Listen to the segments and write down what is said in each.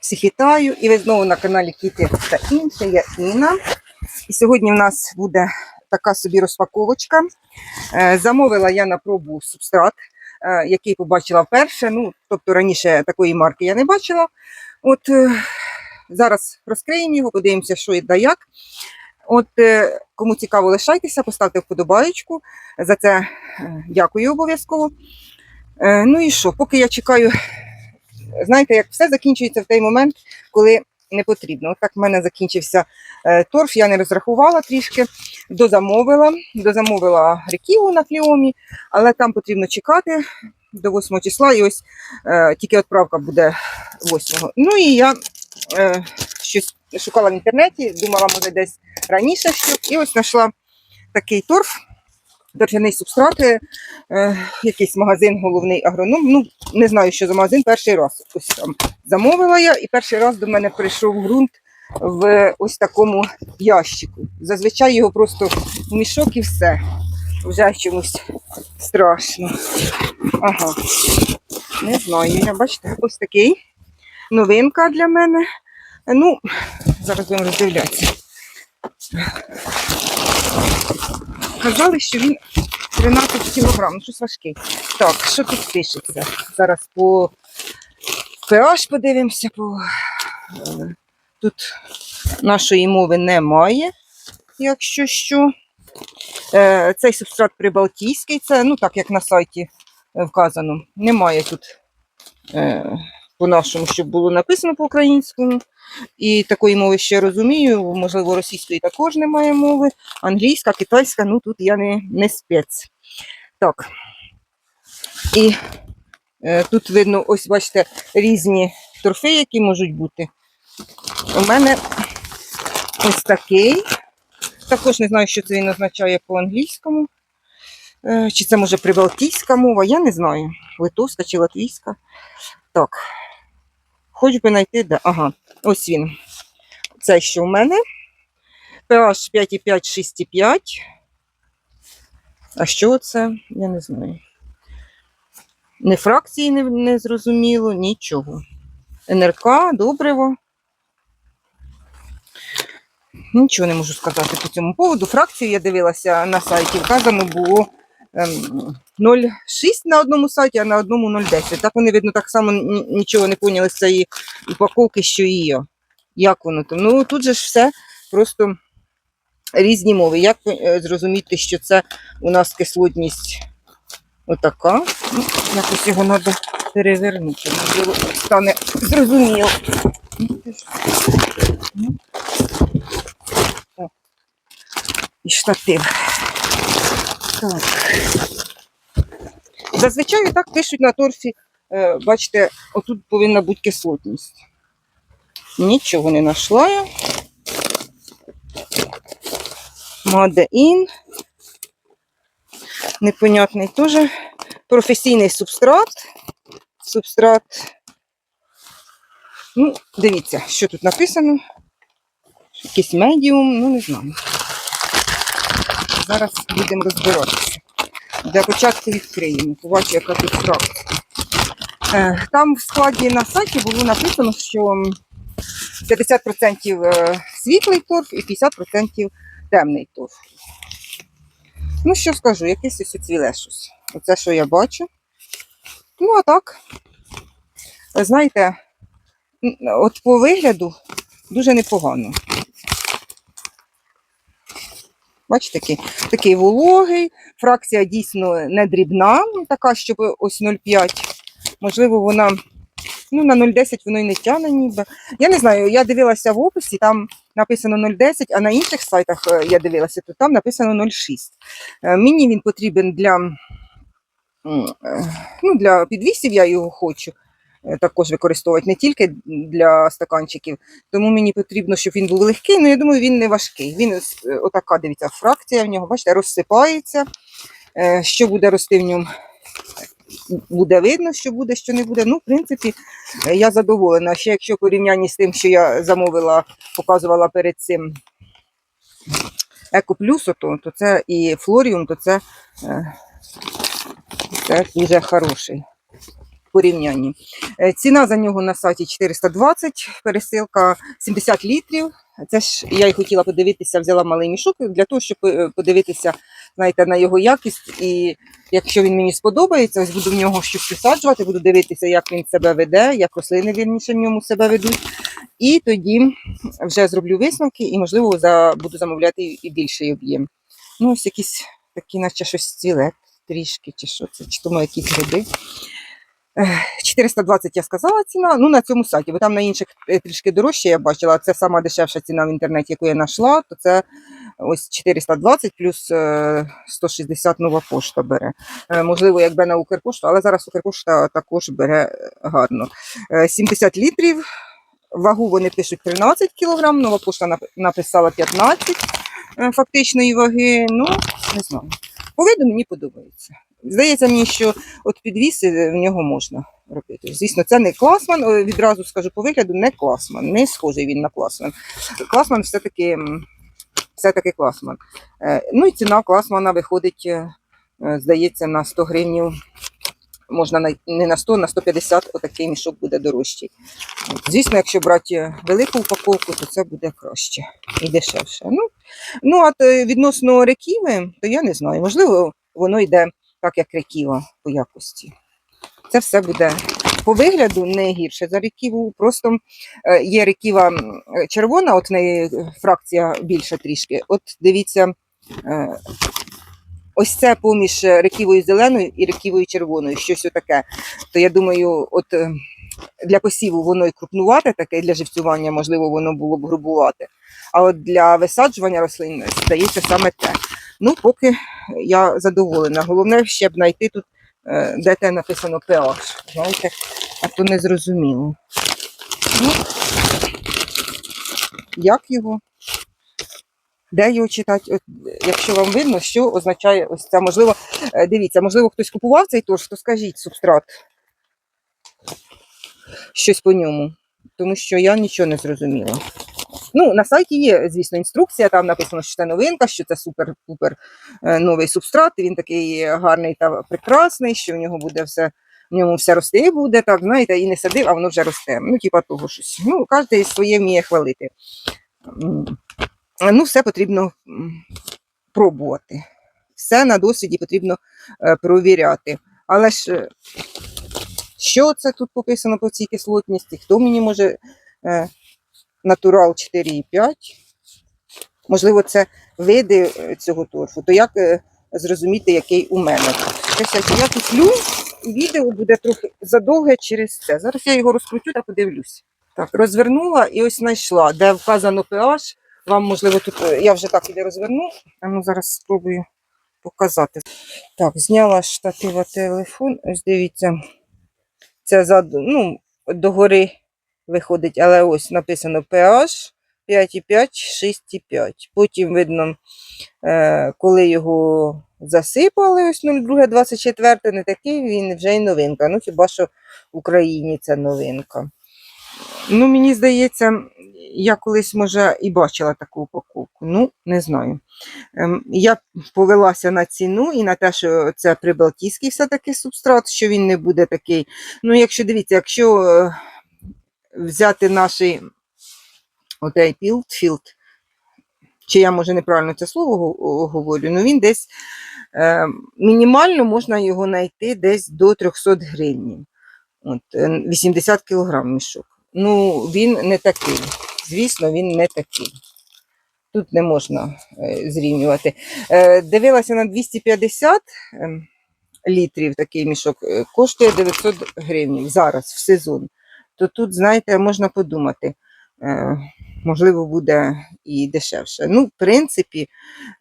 Всіх вітаю, і ви знову на каналі Кіти та інше. Я Інна. І сьогодні в нас буде така собі розпаковочка. Е, Замовила я на пробу субстрат, е, який побачила вперше. Ну, тобто раніше такої марки я не бачила. От е, зараз розкриємо його, подивимося, що і да як. От кому цікаво, лишайтеся, поставте вподобаєчку. За це дякую обов'язково. Ну і що, поки я чекаю знаєте, як все закінчується в той момент, коли не потрібно. От так в мене закінчився е, торф, я не розрахувала трішки, дозамовила, дозамовила реківу на фліомі, але там потрібно чекати до 8 числа, і ось е, тільки відправка буде 8. Ну і я е, щось шукала в інтернеті, думала, може, десь раніше що, і ось знайшла такий торф. Торфяний субстрат, е, е, якийсь магазин, головний агроном. Ну, не знаю, що за магазин, перший раз ось там замовила я, і перший раз до мене прийшов ґрунт в ось такому ящику. Зазвичай його просто в мішок і все. Вже чомусь страшно. Ага. Не знаю, я бачите, ось такий. Новинка для мене. Ну, зараз будемо роздивлятися. Казали, що він 13 кілограм, ну щось важкий. Так, що тут пишеться? Зараз по pH подивимося. По... е, Тут нашої мови немає, якщо що. Е, Цей субстрат прибалтійський, це ну так як на сайті вказано. Немає тут е, по-нашому, щоб було написано по-українському. І такої мови ще розумію, можливо, російської також немає мови. Англійська, китайська, ну тут я не, не спец. Так. І е, тут видно, ось бачите, різні торфи, які можуть бути. У мене ось такий. Також не знаю, що це він означає по-англійському. Е, чи це може прибалтійська мова, я не знаю. Литовська чи латвійська. Так. Хоч би знайти, де. Ага, ось він. Це що в мене. pH 5,5, 6,5. А що це? Я не знаю. Ні фракції не, не зрозуміло, нічого. НРК, добриво. Нічого не можу сказати по цьому поводу. Фракцію я дивилася на сайті, вказано було ем, 0,6 на одному сайті, а на одному 0,10. Так вони, видно, так само нічого не поняли з цієї упаковки, що і. Як воно там? Ну тут же ж все просто різні мови. Як е, зрозуміти, що це у нас кислотність отака? Ну, якось його треба перевернути. Можливо, стане зрозуміло. І штатив. Так. Зазвичай так пишуть на торфі, е, бачите, отут повинна бути кислотність. Нічого не знайшла я. In. Непонятний теж. Професійний субстрат. Субстрат. Ну, дивіться, що тут написано. Якийсь медіум, ну не знаю. Зараз будемо розбиратися. Для початку відкриємо. Побачу, яка тут фракція. Е, Там в складі на сайті було написано, що 50% е, світлий торф і 50% темний торф. Ну, що скажу, якесь ось цвіле щось. Оце, що я бачу. Ну, а так, знаєте, от по вигляду дуже непогано. Бачите, такий, такий вологий, фракція дійсно не дрібна, ну, така, щоб ось 0,5. Можливо, вона ну, на 0,10 воно і не тягне ніби. Я не знаю, я дивилася в описі, там написано 0,10, а на інших сайтах е, я дивилася, то там написано 0,6. Е, Мені він потрібен для, е, ну, для підвісів, я його хочу також використовувати, не тільки для стаканчиків. Тому мені потрібно, щоб він був легкий, але я думаю, він не важкий. Він е, отака, дивіться, фракція в нього, бачите, розсипається. Е, Що буде рости в ньому? Буде видно, що буде, що не буде. Ну, в принципі, е, я задоволена. Ще якщо в порівнянні з тим, що я замовила, показувала перед цим Екоплюс, то, то це і Флоріум, то це, е, це дуже хороший. Порівнянні. Е, Ціна за нього на сайті 420, пересилка 70 літрів. Це ж я й хотіла подивитися, взяла малий мішок для того, щоб е, подивитися знаєте, на його якість. І якщо він мені сподобається, ось буду в нього щось присаджувати, буду дивитися, як він себе веде, як рослини вірніше в ньому себе ведуть. І тоді вже зроблю висновки і, можливо, за, буду замовляти і більший об'єм. Ну, ось якісь такі, наче щось ціле, трішки, чи що це, чи тому якісь гриби. Ех, 420 я сказала ціна, ну на цьому сайті, бо там на інших е, трішки дорожче я бачила, це сама дешевша ціна в інтернеті, яку я знайшла, то це ось 420 плюс е, 160 нова пошта бере. Е, Можливо, якби на Укрпошту, але зараз Укрпошта також бере е, гарно. Е, 70 літрів, вагу вони пишуть 13 кг, нова пошта написала 15 е, фактичної ваги, ну, не знаю. По виду мені подобається. Здається мені, що от підвіси в нього можна робити. Звісно, це не класман, е, відразу скажу по вигляду, не класман, не схожий він на класман. Класман все-таки все-таки класман. Е, Ну і ціна класмана виходить, е, здається, на 100 гривнів. Можна не на 100, на 150 отакий мішок буде дорожчий. Звісно, якщо брати велику упаковку, то це буде краще і дешевше. Ну, ну а відносно реківи, то я не знаю. Можливо, воно йде так, як реківа по якості. Це все буде по вигляду не гірше за реківу. Просто е, є реківа червона, от в неї фракція більша трішки. От дивіться, е, ось це поміж реківою зеленою і реківою червоною, щось отаке. То я думаю, от е, для посіву воно і крупнувате таке, для живцювання, можливо, воно було б грубувати. А от для висаджування рослин здається саме те. Ну, поки я задоволена. Головне ще б знайти тут, е, де те написано pH. Знаєте, а то не зрозуміло. Ну, як його? Де його читати? От, якщо вам видно, що означає ось це. Можливо, е, дивіться, можливо, хтось купував цей торф, то скажіть субстрат. Щось по ньому. Тому що я нічого не зрозуміла. Ну, на сайті є, звісно, інструкція, там написано, що це новинка, що це супер-пупер е, новий субстрат, він такий гарний та прекрасний, що в нього буде все, в ньому все рости буде, так, знаєте, і не садив, а воно вже росте. Ну, типа того щось. Ну, кожен своє вміє хвалити. Ну, все потрібно пробувати. Все на досвіді потрібно е, провіряти. Але ж е, що це тут пописано по цій кислотності? Хто мені може натурал 4,5? Можливо, це види е, цього торфу. То як е, зрозуміти, який у мене? Я- куплю, відео буде трохи задовге через це. Зараз я його розкрутю та подивлюсь. Так, розвернула і ось знайшла, де вказано pH. Вам, можливо, тут е, я вже так і розверну. А ну зараз спробую показати. Так, зняла штатива телефон. Ось дивіться, це зад, ну, догори виходить, але ось написано pH 5,5, 6,5. Потім видно, е, коли його засипали, ось 02-24, не такий він вже й новинка. Ну, хіба що в Україні це новинка. Ну, мені здається, я колись, може, і бачила таку упаковку. Ну, не знаю. Ем, Я повелася на ціну і на те, що це прибалтійський все-таки субстрат, що він не буде такий. Ну, якщо дивіться, якщо е, взяти наш отей Пілдфілд, чи я може неправильно це слово говорю, ну він десь е, мінімально можна його знайти десь до 300 гривень. От, е, 80 кг мішок. Ну, він не такий. Звісно, він не такий. Тут не можна е, зрівнювати. Е, дивилася на 250 ем, літрів такий мішок, е, коштує 900 гривень зараз в сезон. То тут, знаєте, можна подумати, е, можливо, буде і дешевше. Ну, в принципі,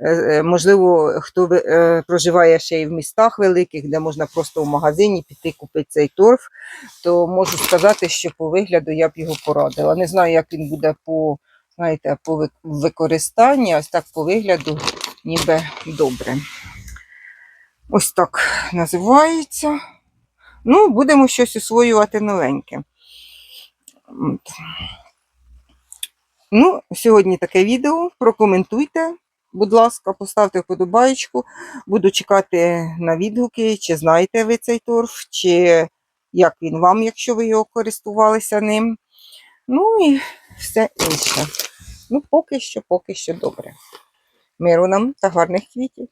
е, е, можливо, хто проживає ще й в містах великих, де можна просто в магазині піти купити цей торф, то можу сказати, що по вигляду я б його порадила. Не знаю, як він буде по, знаєте, по використанні, ось так по вигляду, ніби добре. Ось так називається. Ну, будемо щось освоювати новеньке. Ну, сьогодні таке відео. Прокоментуйте, будь ласка, поставте вподобаєчку. Буду чекати на відгуки, чи знаєте ви цей торф, чи як він вам, якщо ви його користувалися ним. Ну і все інше. Ну, поки що, поки що добре. Миру нам та гарних квітів.